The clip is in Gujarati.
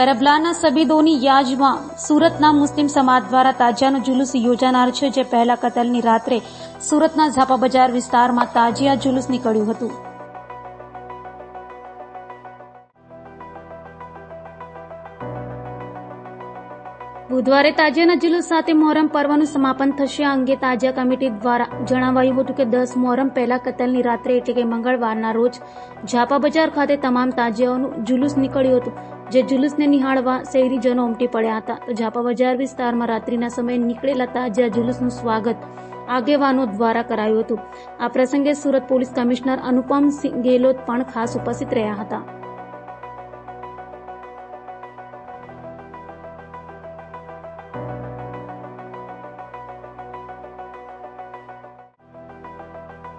કરબલાના સબીદોની યાજમાં સુરતના મુસ્લિમ સમાજ દ્વારા તાજિયાનો જુલુસ યોજાનાર છે, જે પહેલા કતલની રાત્રે સુરતના ઝાપા બજાર વિસ્તારમાં તાજિયા જુલુસ નીકળ્યું હતું. બુધવારે તાજિયાના જુલુસ સાથે મોહરમ પર્વનું સમાપન થશે. આ અંગે તાજિયા કમિટી દ્વારા જણાવાયું હતું કે દસ મોહરમ પહેલા કતલની રાત્રે એટલે કે મંગળવારના રોજ ઝાપા બજાર ખાતે તમામ તાજિયાઓનું જુલુસ નીકળ્યું હતું, જે જુલુસને નિહાળવા શહેરીજનો ઉમટી પડ્યા હતા. તો ઝાપા બજાર વિસ્તારમાં રાત્રિના સમયે નીકળેલા તાજિયા જુલુસનું સ્વાગત આગેવાનો દ્વારા કરાયું હતું. આ પ્રસંગે સુરત પોલીસ કમિશનર અનુપમ સિંહ ગેહલોત પણ ખાસ ઉપસ્થિત રહ્યા હતા.